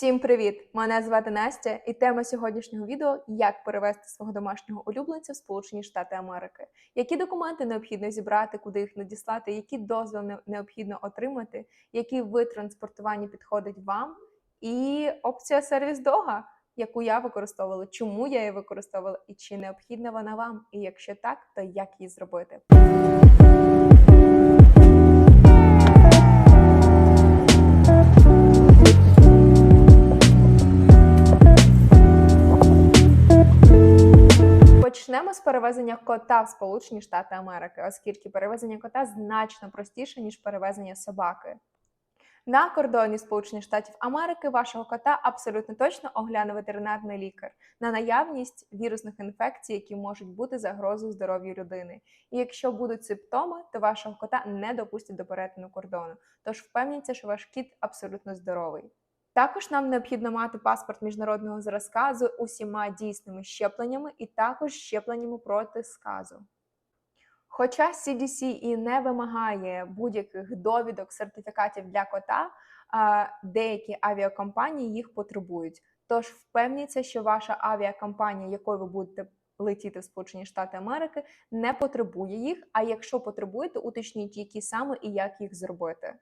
Всім привіт! Мене звати Настя, і тема сьогоднішнього відео як перевести свого домашнього улюбленця в Сполучені Штати Америки. Які документи необхідно зібрати, куди їх надіслати, які дозвіл необхідно отримати, який вид транспортування підходить вам, і опція сервіс Дога, яку я використовувала, чому я її використовувала, і чи необхідна вона вам, і якщо так, то як її зробити. Перевезення кота в Сполучені Штати Америки, оскільки перевезення кота значно простіше, ніж перевезення собаки. На кордоні Сполучених Штатів Америки вашого кота абсолютно точно огляне ветеринарний лікар на наявність вірусних інфекцій, які можуть бути загрозою здоров'ю людини. І якщо будуть симптоми, то вашого кота не допустять до перетину кордону. Тож впевніться, що ваш кіт абсолютно здоровий. Також нам необхідно мати паспорт міжнародного зразка з усіма дійсними щепленнями і також щепленнями проти сказу. Хоча CDC і не вимагає будь-яких довідок, сертифікатів для кота, деякі авіакомпанії їх потребують. Тож впевніться, що ваша авіакомпанія, якою ви будете летіти в Сполучені Штати Америки, не потребує їх. А якщо потребуєте, уточніть, які саме і як їх зробити.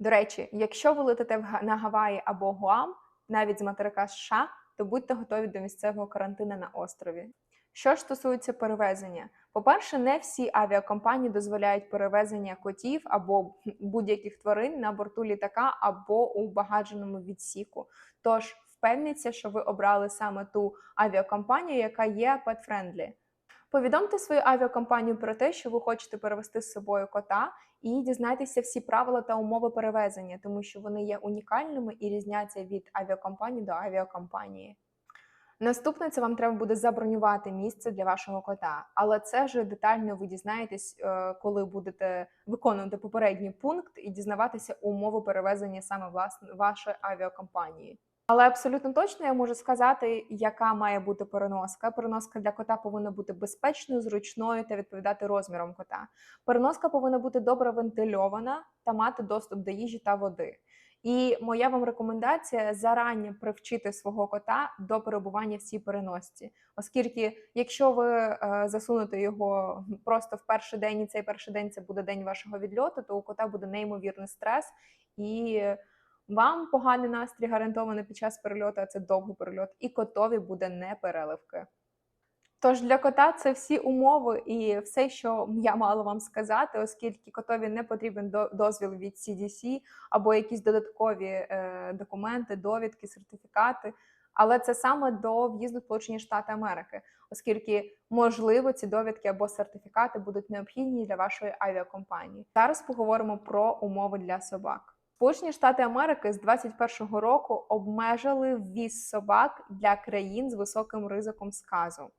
До речі, якщо ви летите на Гаваї або Гуам, навіть з материка США, то будьте готові до місцевого карантину на острові. Що ж стосується перевезення, по-перше, не всі авіакомпанії дозволяють перевезення котів або будь-яких тварин на борту літака або у багадженому відсіку. Тож впевніться, що ви обрали саме ту авіакомпанію, яка є pet-friendly. Повідомте свою авіакомпанію про те, що ви хочете перевести з собою кота, і дізнайтеся всі правила та умови перевезення, тому що вони є унікальними і різняться від авіакомпанії до авіакомпанії. Наступне це вам треба буде забронювати місце для вашого кота, але це вже детально ви дізнаєтесь, е, коли будете виконувати попередній пункт і дізнаватися умови перевезення саме власне вашої авіакомпанії. Але абсолютно точно я можу сказати, яка має бути переноска. Переноска для кота повинна бути безпечною, зручною та відповідати розмірам кота. Переноска повинна бути добре вентильована та мати доступ до їжі та води. І моя вам рекомендація зарані привчити свого кота до перебування в цій переносці, оскільки, якщо ви е, засунете його просто в перший день, і цей перший день це буде день вашого відльоту, то у кота буде неймовірний стрес, і вам поганий настрій гарантовано під час перельоту, а це довгий перельот, і котові буде не переливки. Тож для кота це всі умови і все, що я мала вам сказати, оскільки котові не потрібен до- дозвіл від CDC або якісь додаткові е, документи, довідки, сертифікати. Але це саме до в'їзду в Сполучені Штати Америки, оскільки можливо ці довідки або сертифікати будуть необхідні для вашої авіакомпанії. Зараз поговоримо про умови для собак. Сполучені Штати Америки з 2021 року обмежили ввіз собак для країн з високим ризиком сказу.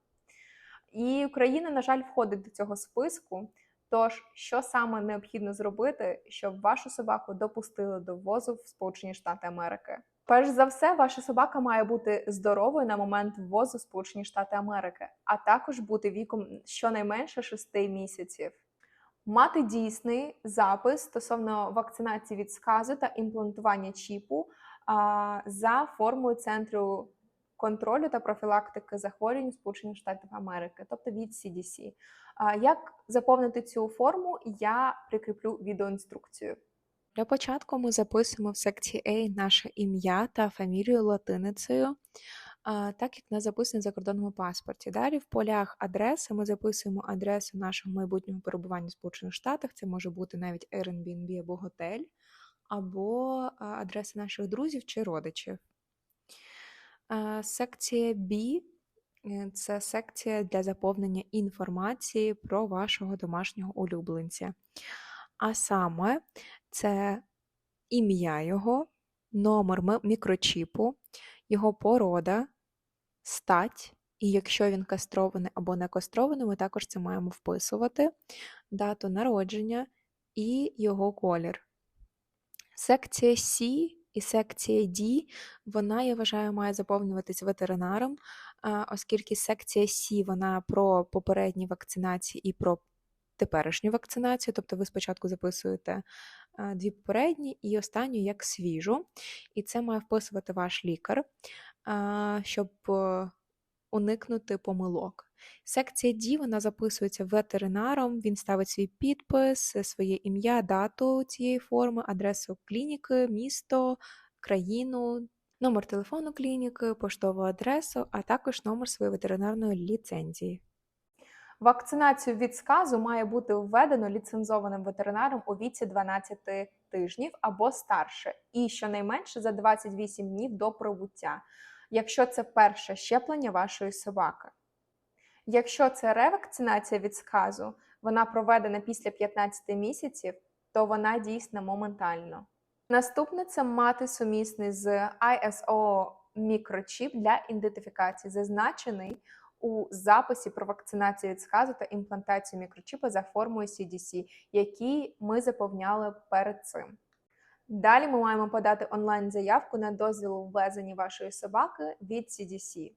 І Україна, на жаль, входить до цього списку. Тож, що саме необхідно зробити, щоб вашу собаку допустили до ввозу в Сполучені Штати Америки? Перш за все, ваша собака має бути здоровою на момент ввозу в Сполучені Штати Америки, а також бути віком щонайменше 6 місяців. Мати дійсний запис стосовно вакцинації від сказу та імплантування чіпу а, за формою центру контролю та профілактики захворювань Сполучених Штатів Америки, тобто від CDC. А, Як заповнити цю форму, я прикріплю відеоінструкцію. Для початку ми записуємо в секції A наше ім'я та фамілію латиницею, так як нас записано в закордонному паспорті. Далі в полях адреси ми записуємо адресу нашого майбутнього перебування в Сполучених Штатах. Це може бути навіть Airbnb або готель, або а, адреса наших друзів чи родичів. Секція B е, це секція для заповнення інформації про вашого домашнього улюбленця. А саме це ім'я його, номер мікрочіпу, його порода, стать, і якщо він кастрований або не кастрований, ми також це маємо вписувати, дату народження і його колір. Секція C і секція D, вона, я вважаю, має заповнюватись ветеринаром, оскільки секція C вона про попередні вакцинації і про теперішню вакцинацію, тобто ви спочатку записуєте дві попередні і останню як свіжу. І це має вписувати ваш лікар, щоб е, уникнути помилок. Секція D вона записується ветеринаром, він ставить свій підпис, е, своє ім'я, дату цієї форми, адресу клініки, місто, країну, номер телефону клініки, поштову адресу, а також номер своєї ветеринарної ліцензії. Вакцинацію від сказу має бути введено ліцензованим ветеринаром у віці 12 тижнів або старше, і щонайменше за 28 днів до прибуття, якщо це перше щеплення вашої собаки. Якщо це ревакцинація від сказу, вона проведена після 15 місяців, то вона дійсна моментально. Наступне це мати сумісний з ISO мікрочіп для ідентифікації, зазначений у записі про вакцинацію від сказу та імплантацію мікрочіпа за формою CDC, який ми заповняли перед цим. Далі ми маємо подати онлайн-заявку на дозвіл у ввезенні вашої собаки від CDC.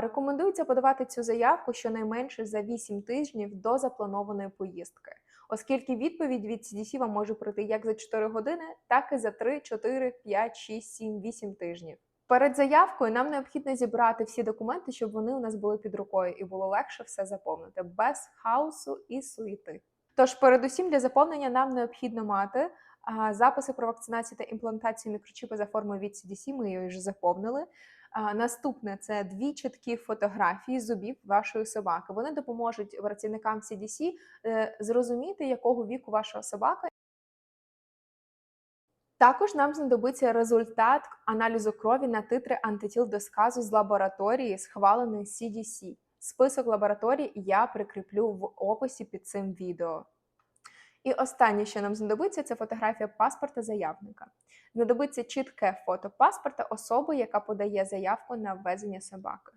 Рекомендується подавати цю заявку щонайменше за 8 тижнів до запланованої поїздки, оскільки відповідь від CDC вам може прийти як за 4 години, так і за 3, 4, 5, 6, 7, 8 тижнів. Перед заявкою нам необхідно зібрати всі документи, щоб вони у нас були під рукою і було легше все заповнити без хаосу і суєти. Тож, передусім, для заповнення нам необхідно мати записи про вакцинацію та імплантацію мікрочіпа за формою від CDC, ми її вже заповнили. Наступне це дві чіткі фотографії зубів вашої собаки. Вони допоможуть працівникам CDC е, зрозуміти, якого віку ваша собака. Також нам знадобиться результат аналізу крові на титри антитіл до сказу з лабораторії, схваленої CDC. Список лабораторій я прикріплю в описі під цим відео. І останнє, що нам знадобиться, це фотографія паспорта заявника. Знадобиться чітке фото паспорта особи, яка подає заявку на ввезення собаки.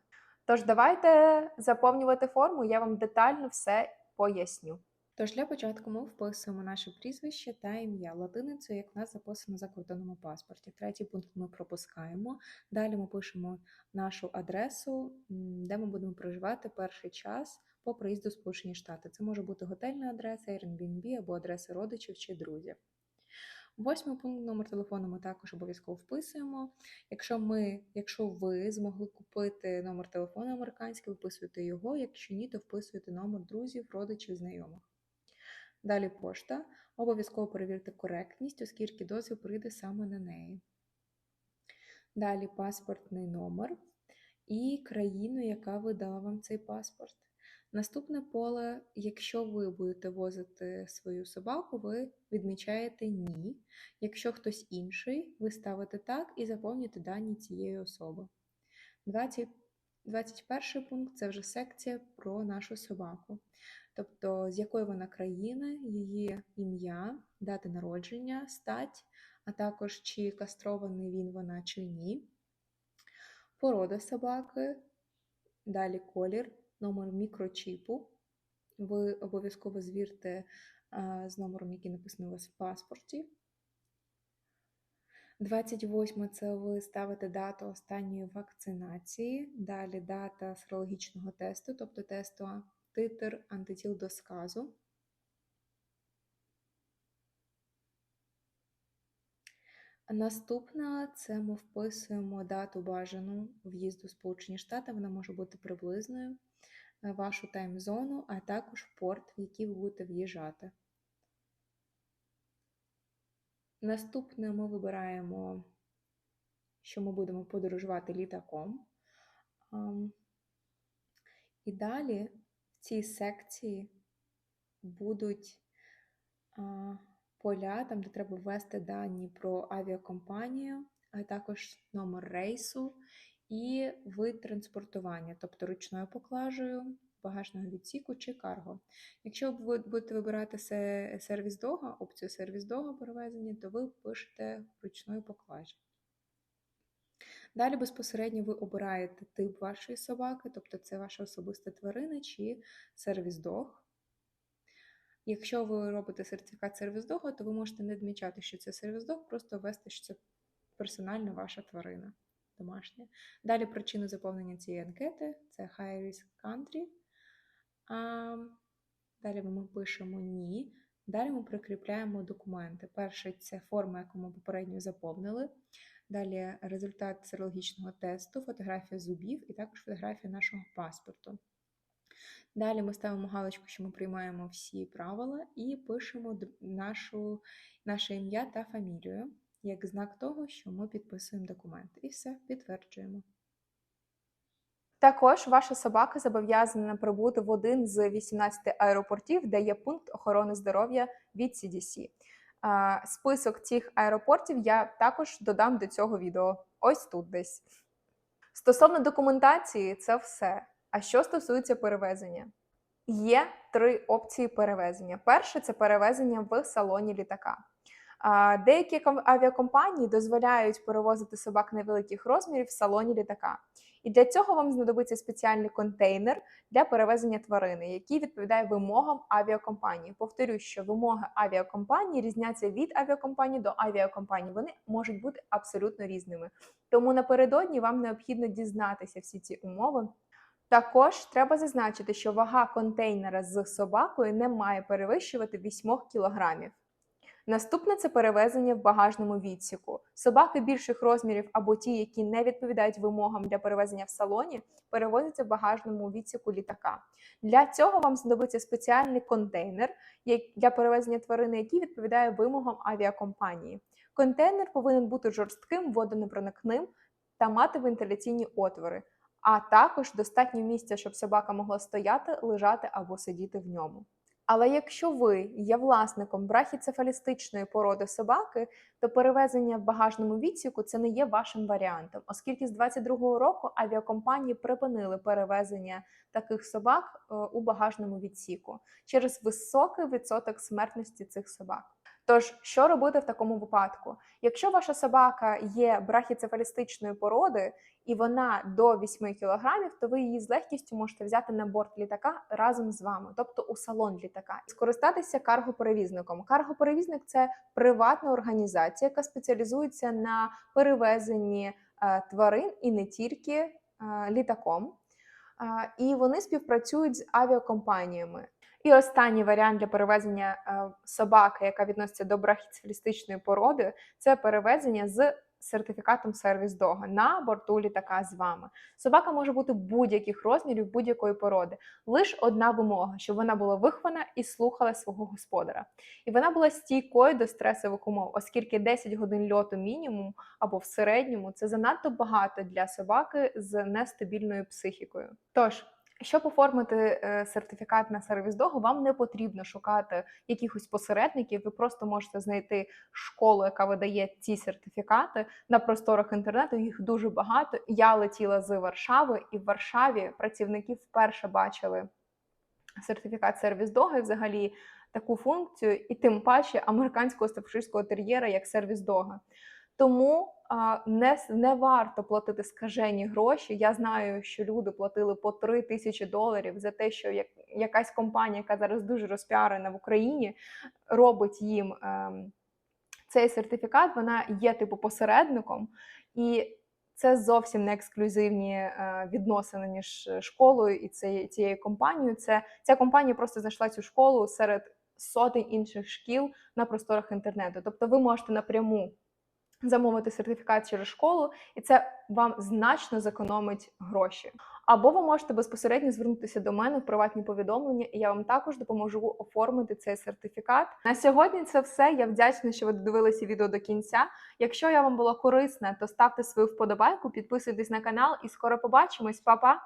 Тож давайте заповнювати форму, я вам детально все поясню. Тож для початку ми вписуємо наше прізвище та ім'я латиницею, як в нас записано за кордоном у паспорті. Третій пункт ми пропускаємо. Далі ми пишемо нашу адресу, де ми будемо проживати перший час по приїзду в Сполучені Штати. Це може бути готельна адреса, Airbnb або адреса родичів чи друзів. Восьмий пункт номер телефону ми також обов'язково вписуємо. Якщо ми, якщо ви змогли купити номер телефону американський, вписуєте його. Якщо ні, то вписуєте номер друзів, родичів, знайомих. Далі пошта. Обов'язково перевірте коректність, оскільки дозвіл прийде саме на неї. Далі паспортний номер і країну, яка видала вам цей паспорт. Наступне поле, якщо ви будете возити свою собаку, ви відмічаєте ні. Якщо хтось інший, ви ставите так і заповнюєте дані цієї особи. 20, 21 пункт це вже секція про нашу собаку. Тобто, з якої вона країни, її ім'я, дати народження, стать, а також чи кастрований він вона чи ні. Порода собаки, далі колір, номер мікрочіпу. Ви обов'язково звірте з номером, який написаний у вас в паспорті. 28 це ви ставите дату останньої вакцинації, далі дата серологічного тесту, тобто тесту титр антитіл до сказу. Наступна це ми вписуємо дату бажану в'їзду в Сполучені Штати. Вона може бути приблизною, е, вашу тайм-зону, а також порт, в який ви будете в'їжджати. Наступне ми вибираємо, що ми будемо подорожувати літаком. І далі в цій секції будуть поля, там, де треба ввести дані про авіакомпанію, а також номер рейсу і вид транспортування, тобто ручною поклажею, багажного відсіку чи карго. Якщо ви будете вибирати сервіс дога, опцію сервіс дога перевезення, то ви пишете ручною поклажі. Далі безпосередньо ви обираєте тип вашої собаки, тобто це ваша особиста тварина чи сервіс дог. Якщо ви робите сертифікат сервіс дога, то ви можете не відмічати, що це сервіс дог, просто ввести, що це персональна ваша тварина домашня. Далі причина заповнення цієї анкети це High Risk Country. А, далі ми пишемо ні. Далі ми прикріпляємо документи. Перший це форма, яку ми попередньо заповнили. Далі результат серологічного тесту, фотографія зубів і також фотографія нашого паспорту. Далі ми ставимо галочку, що ми приймаємо всі правила, і пишемо нашу, наше ім'я та фамілію, як знак того, що ми підписуємо документи. І все, підтверджуємо. Також ваша собака зобов'язана прибути в один з 18 аеропортів, де є пункт охорони здоров'я від CDC. Список цих аеропортів я також додам до цього відео. Ось тут десь. Стосовно документації, це все. А що стосується перевезення? Є три опції перевезення. Перше це перевезення в салоні літака. Деякі авіакомпанії дозволяють перевозити собак невеликих розмірів в салоні літака. І для цього вам знадобиться спеціальний контейнер для перевезення тварини, який відповідає вимогам авіакомпанії. Повторюю, що вимоги авіакомпанії різняться від авіакомпанії до авіакомпанії. Вони можуть бути абсолютно різними. Тому напередодні вам необхідно дізнатися всі ці умови. Також треба зазначити, що вага контейнера з собакою не має перевищувати 8 кілограмів. Наступне це перевезення в багажному відсіку. Собаки більших розмірів або ті, які не відповідають вимогам для перевезення в салоні, перевозяться в багажному відсіку літака. Для цього вам знадобиться спеціальний контейнер для перевезення тварини, який відповідає вимогам авіакомпанії. Контейнер повинен бути жорстким, водонепроникним та мати вентиляційні отвори, а також достатньо місця, щоб собака могла стояти, лежати або сидіти в ньому. Але якщо ви є власником брахіцефалістичної породи собаки, то перевезення в багажному відсіку це не є вашим варіантом, оскільки з 2022 року авіакомпанії припинили перевезення таких собак е, у багажному відсіку через високий відсоток смертності цих собак. Тож, що робити в такому випадку? Якщо ваша собака є брахіцефалістичної породи і вона до 8 кг, то ви її з легкістю можете взяти на борт літака разом з вами, тобто у салон літака, скористатися каргоперевізником. Каргоперевізник це приватна організація, яка спеціалізується на перевезенні е, тварин і не тільки е, літаком. Е, І вони співпрацюють з авіакомпаніями. І останній варіант для перевезення собаки, яка відноситься до брахіцефалістичної породи, це перевезення з сертифікатом сервіс дога на борту літака з вами. Собака може бути будь-яких розмірів, будь-якої породи. Лише одна вимога, щоб вона була вихована і слухала свого господара. І вона була стійкою до стресових умов, оскільки 10 годин льоту мінімум або в середньому це занадто багато для собаки з нестабільною психікою. Тож. Щоб оформити е, сертифікат на сервіс догу, вам не потрібно шукати якихось посередників. Ви просто можете знайти школу, яка видає ці сертифікати на просторах інтернету. Їх дуже багато. Я летіла з Варшави, і в Варшаві працівники вперше бачили сертифікат сервіс дога взагалі таку функцію, і тим паче американського стафширського тер'єра як сервіс дога. Тому не, не варто платити скажені гроші. Я знаю, що люди платили по 3 тисячі доларів за те, що як, якась компанія, яка зараз дуже розпіарена в Україні, робить їм ем, цей сертифікат. Вона є типу посередником, і це зовсім не ексклюзивні е, відносини між школою і цією, цією компанією. Це ця компанія просто знайшла цю школу серед сотень інших шкіл на просторах інтернету. Тобто, ви можете напряму замовити сертифікат через школу, і це вам значно зекономить гроші. Або ви можете безпосередньо звернутися до мене в приватні повідомлення, і я вам також допоможу оформити цей сертифікат. На сьогодні це все. Я вдячна, що ви додивилися відео до кінця. Якщо я вам була корисна, то ставте свою вподобайку, підписуйтесь на канал і скоро побачимось, Па-па!